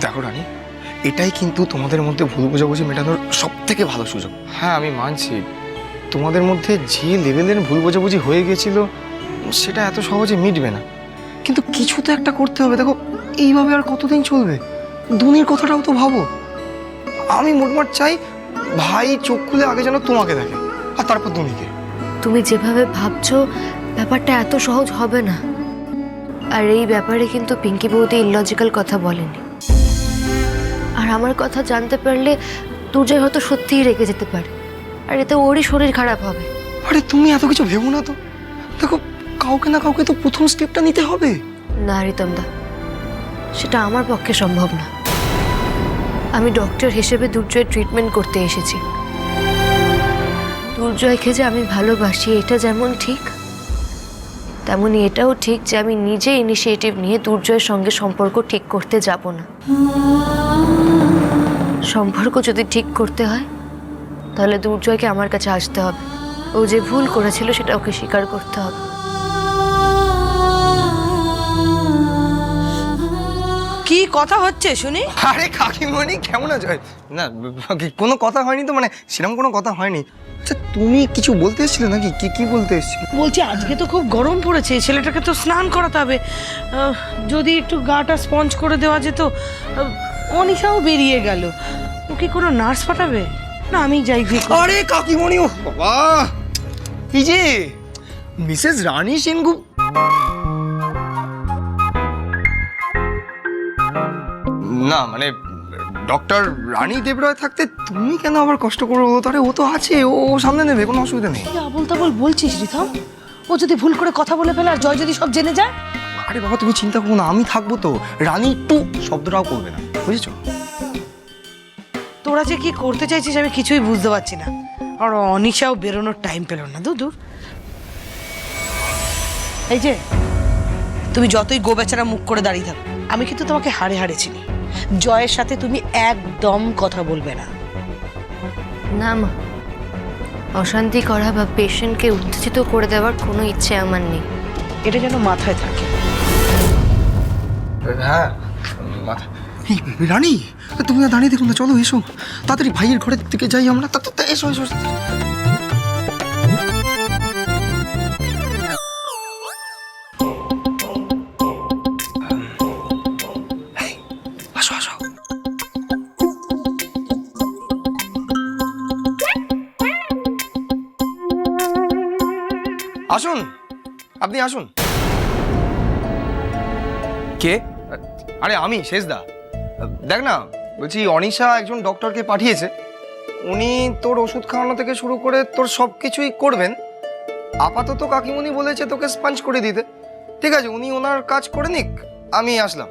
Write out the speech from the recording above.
দেখো রানী এটাই কিন্তু তোমাদের মধ্যে ভুল বোঝাবুঝি মেটানোর সব থেকে ভালো সুযোগ। হ্যাঁ আমি মানছি। তোমাদের মধ্যে যে লেভেলের ভুল বোঝাবুঝি হয়ে গেছিল সেটা এত সহজে মিটবে না। কিন্তু কিছু তো একটা করতে হবে দেখো এইভাবে আর কতদিন চলবে? দুনির কথাটাও তো ভাবো। আমি মোটমাট চাই ভাই চোখ খুলে আগে যেন তোমাকে দেখে আর তারপর দুনিকে তুমি যেভাবে ভাবছ ব্যাপারটা এত সহজ হবে না। আর এই ব্যাপারে কিন্তু পিঙ্কি বৌদি ইললজিক্যাল কথা বলেনি। আর আমার কথা জানতে পারলে দুর্জয় হয়তো সত্যিই রেগে যেতে পারে। আর এতে ওরই শরীর খারাপ হবে। আরে তুমি এত কিছু ভেবো না তো। দেখো কাউকে না কাউকে তো প্রথম স্টেপটা নিতে হবে। না রিতমদা সেটা আমার পক্ষে সম্ভব না। আমি ডক্টর হিসেবে দুর্জয়ের ট্রিটমেন্ট করতে এসেছি। দুর্জয়কে যে আমি ভালোবাসি এটা যেমন ঠিক তেমনি এটাও ঠিক যে আমি নিজে ইনিশিয়েটিভ নিয়ে দুর্জয়ের সঙ্গে সম্পর্ক ঠিক করতে যাব না। সম্পর্ক যদি ঠিক করতে হয়, তাহলে দুর্জয়কে আমার কাছে আসতে হবে। ও যে ভুল করেছিল সেটা ওকে স্বীকার করতে হবে। কি কথা হচ্ছে শুনি? আরে কাকিমণি কেমন আছো? না কোনো কথা হয়নি তো? মানে সেরকম কোনো কথা হয়নি। আচ্ছা তুমি কিছু বলতে এসেছিলে নাকি? কি কি বলতে এসেছিলে? বলছি আজকে তো খুব গরম পড়েছে ছেলেটাকে তো স্নান করাতে হবে। যদি একটু গাটা স্পঞ্জ করে দেওয়া যেত অনিশাও বেরিয়ে গেল। ও কি কোনো নার্স পাঠাবে? না আমি যাই গিয়ে। আরে কাকিমণি ও বাবা! এই যে মিসেস রানী সেনগুপ্ত না মানে ডক্টর রানী দেবরায় থাকতে তুমি কেন আবার কষ্ট করে? বলো তারে ও তো আছে ও সামনে নেবে কোনো অসুবিধা নেই। আবল তাবল বলছিস রিথম ও যদি ভুল করে কথা বলে ফেলে আর জয় যদি সব জেনে যায়? আরে বাবা তুমি চিন্তা করো না আমি থাকব তো। রানী টু শব্দটাও করবে না বুঝেছ? তোরা যে কি করতে চাইছিস আমি কিছুই বুঝতে পারছি না। আর অনিশাও বেরোনোর টাইম পেল না দু দূর। এই যে তুমি যতই গো বেচারা মুখ করে দাঁড়িয়ে থাকো আমি কিন্তু তোমাকে হাড়ে হাড়ে চিনি। জয়ের সাথে তুমি একদম কথা বলবে না। না মা অশান্তি করা বা পেশেন্টকে উত্তেজিত করে দেওয়ার কোনো ইচ্ছে আমার নেই। এটা যেন মাথায় থাকে। হ্যাঁ রানী তুমি না দাঁড়িয়ে দেখুন না চলো এসো। তাড়াতাড়ি ভাইয়ের ঘরের দিকে যাই আমরা। তা তো তা এসো এসো। আসো আসো। আসুন, আপনি আসুন। কে? আরে আমি, শেষদা। দেখ না, বলছি অনিশা একজন ডক্টরকে পাঠিয়েছে। উনি তোর ওষুধ খাওয়ানো থেকে শুরু করে তোর সব কিছুই করবেন। আপাতত কাকিমুনি বলেছে তোকে স্পাঞ্জ করে দিতে। ঠিক আছে, উনি ওনার কাজ করে নিক আমি আসলাম।